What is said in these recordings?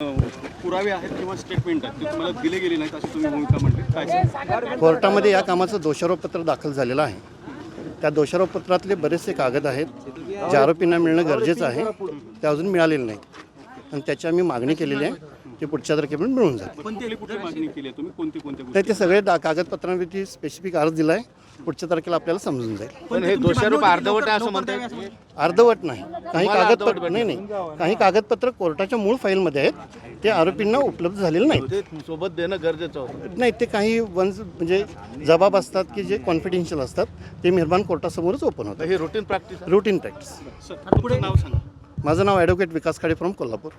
पुरावे आहेत किंवा स्टेटमेंट आहेत ते तुम्हाला दिले गेले नाहीत अशी तुम्ही भूमिका म्हणते काय कोर्टामध्ये या कामाचं दोषारोपपत्र दाखल झालेलं आहे. त्या दोषारोपपत्रातले बरेचसे कागद आहेत जे आरोपींना मिळणं गरजेचं आहे ते अजून मिळालेलं नाही आणि त्याची आम्ही मागणी केलेली आहे ते पुढच्या तारखेपर्यंत मिळून जाते पण त्याला कुठली मागणी केली आहे तुम्ही? कोणती कोणत्या ते सगळे दा कागदपत्रांवरती स्पेसिफिक अर्ज दिला आहे पुढच्या तारखेला आपल्याला समजून जाईल. पण हे दोषारोप अर्धवट आहे असं म्हणतात अर्धवट नाही. काही कागदपत्र नाही नाही. काही कागदपत्र कोर्टाच्या मूळ फाईलमध्ये आहेत. ते आरोपींना उपलब्ध झालेले नाहीत. ते सोबत देणं गरजेचं होतं. नाही ते काही वन्स म्हणजे जबाब असतात की जे कॉन्फिडेन्शियल असतात ते मेहरबान कोर्टासमोरच ओपन तर होतात हे routine practice routine practice sir, तुमचं नाव सांगा माझं नाव ॲडव्होकेट विकास खाडे फ्रॉम कोल्हापूर.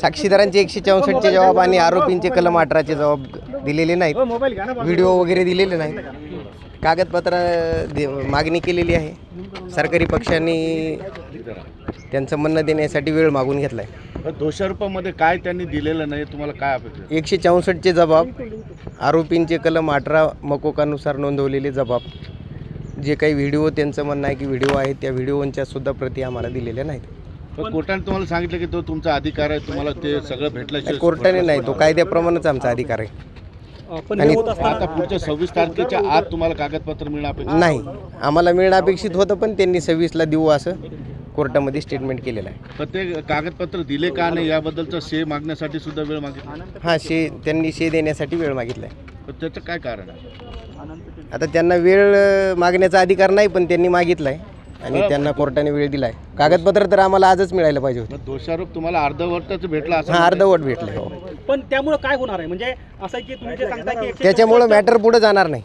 साक्षीदारांचे एकशे चौसष्टचे जबाब आणि आरोपींचे कलम अठराचे जबाब दिलेले नाहीत. व्हिडिओ वगैरे दिलेले नाहीत. कागदपत्र दे- मागणी केलेली आहे. सरकारी पक्षांनी त्यांचं म्हणणं देण्यासाठी वेळ मागून घेतला आहे दोषारोपामध्ये काय त्यांनी दिलेलं नाही तुम्हाला काय अपेक्षा एकशे चौसष्टचे जबाब आरोपींचे कलम अठरा मकोकानुसार नोंदवलेले जबाब. जे काही व्हिडिओ त्यांचं म्हणणं आहे की व्हिडिओ आहेत त्या व्हिडिओच्या सुद्धा प्रती आम्हाला दिलेल्या नाहीत. पण कोर्टाने तुम्हाला सांगितलं की तो तुमचा अधिकार आहे तुम्हाला ते सगळं भेटल्याशिवाय कोर्टाने नाही तो कायद्याप्रमाणेच आमचा अधिकार आहे. आणि आता पुढच्या सव्वीस तारखेच्या आत तुम्हाला कागदपत्र मिळणं अपेक्षित नाही आम्हाला मिळणं अपेक्षित होतं पण त्यांनी सव्वीसला देऊ असं. कोर्टामध्ये स्टेटमेंट केलेलं आहे. पण ते कागदपत्र दिले का नाही याबद्दलचा से मागण्यासाठी सुद्धा वेळ मागितला? हां शे त्यांनी शे देण्यासाठी वेळ मागितला आहे त्याचं काय कारण आहे? आता त्यांना वेळ अं, मागण्याचा अधिकार नाही पण त्यांनी मागितला आहे आणि त्यांना कोर्टाने वेळ दिला आहे कागदपत्र तर आम्हाला आजच मिळायला पाहिजे होते. मग दोषारोप तुम्हाला अर्धवटच भेटला असं हां अर्धवट भेटले हो. पण त्यामुळं काय होणार आहे? म्हणजे असं आहे की तुम्ही जे सांगता की एकशे त्याच्यामुळं मॅटर पुढे जाणार नाही.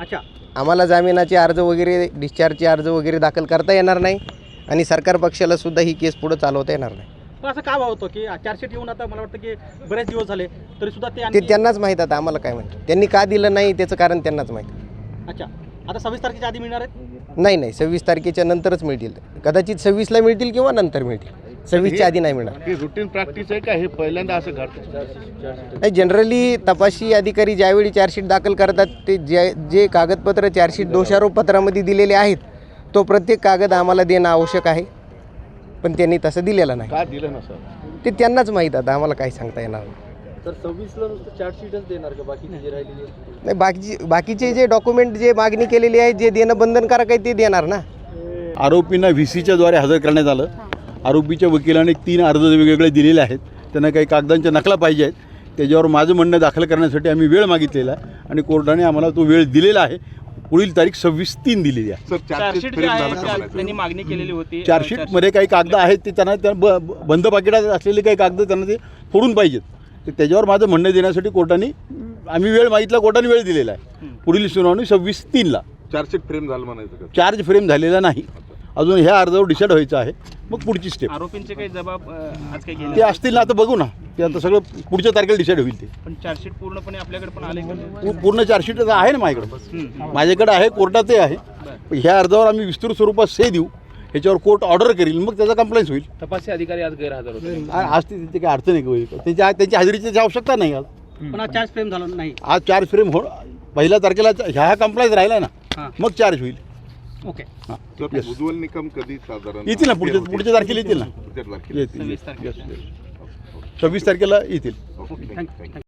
अच्छा. आम्हाला जामिनाचे अर्ज वगैरे डिस्चार्जचे अर्ज वगैरे दाखल करता येणार नाही. आणि सरकार पक्षाला सुद्धा ही केस पुढे चालवता येणार नाही. पण असं का होतं की चारशे येऊन आता मला वाटतं की बरेच दिवस झाले तरी सुद्धा ते ते आणखी- त्यांनाच माहीत आता आम्हाला काय माहिती. त्यांनी का दिलं नाही त्याचं कारण त्यांनाच माहीत. अच्छा. आता सव्वीस तारखेच्या आधी मिळणार आहेत? नाही नाही. सव्वीस तारखेच्या नंतरच मिळतील. कदाचित सव्वीसला मिळतील किंवा नंतर मिळतील. सव्वीसच्या आधी नाही मिळणार. ही रुटीन प्रॅक्टिस आहे का? हे पहिल्यांदा असं घडतं? नाही जनरली तपासी अधिकारी ज्यावेळी चार्जशीट दाखल करतात ते जे जे कागदपत्र चार्जशीट दोषारोपपत्रामध्ये दिलेले आहेत तो प्रत्येक कागद आम्हाला देणं आवश्यक आहे पण त्यांनी तसं दिलेलं नाही. का दिलं नसं ते त्यांनाच माहीत आता आम्हाला काही सांगता येणार नाही. नाही बाकीचे बाकीचे जे डॉक्युमेंट जे मागणी केलेली आहे जे देणं बंधनकारक आहे ते देणार ना. आरोपींना व्ही सीच्या द्वारे हजर करण्यात आलं. आरोपीच्या वकिलाने तीन अर्ज वेगवेगळे दिलेले आहेत. त्यांना काही कागदांच्या नकला पाहिजे आहेत. त्याच्यावर माझं म्हणणं दाखल करण्यासाठी आम्ही वेळ मागितलेला आहे आणि कोर्टाने आम्हाला तो वेळ दिलेला आहे. पुढील तारीख सव्वीस तीन दिलेली आहे. चार्जशीट जे आहे त्या- त्यांनी मागणी केलेली होती. चार्जशीटमध्ये काही कागद आहेत ते त्यांना त्या ब ब- बंद पाकिटात असलेले काही कागद त्यांना ते फोडून पाहिजेत. तर त्याच्यावर माझं म्हणणं देण्यासाठी कोर्टाने आम्ही वेळ मागितला कोर्टाने वेळ दिलेला आहे. पुढील सुनावणी सव्वीस तीनला. चार्जशीट फ्रेम झालं म्हणायचं का? चार्ज फ्रेम झालेला नाही. अजून ह्या अर्जावर डिसाईड व्हायचं आहे. मग पुढची स्टेप आरोपींचे काही जबाब अं, आज काही ते गेले असतील ना आता बघू ना. ते आता सगळं पुढच्या तारखेला डिसाईड होईल ते. पण चार्जशीट पूर्णपणे आपल्याकडे पण आले का? पू- पूर्ण चार्जशीट आता आहे ना माझ्याकडे. माझ्याकडे आहे कोर्टातही आहे. पण ह्या अर्जावर आम्ही विस्तृत स्वरूपात से देऊ. ह्याच्यावर कोर्ट ऑर्डर करील मग त्याचा कंप्लेंट होईल. तपासी अधिकारी आज गैरहजर होते. आ- आज ते- त्याची काही अडचण आहे का? होईल. त्याच्या त्याची हजेरीची त्याची आवश्यकता नाही आज. पण आज चार्ज फ्रेम झाला नाही. आज चार्ज फ्रेम हो पहिल्या तारखेला ह्या ह्या कंप्लायन्स राहिला ना. हां. मग चार्ज होईल. ओके. तर उज्ज्वल निकम कधी साधारण येतील ना पुढच्या पुढच्या तारखेला येतील ना? पुढच्या तारखेला. येतील. सव्वीस तारखेला. येतील. Okay, you.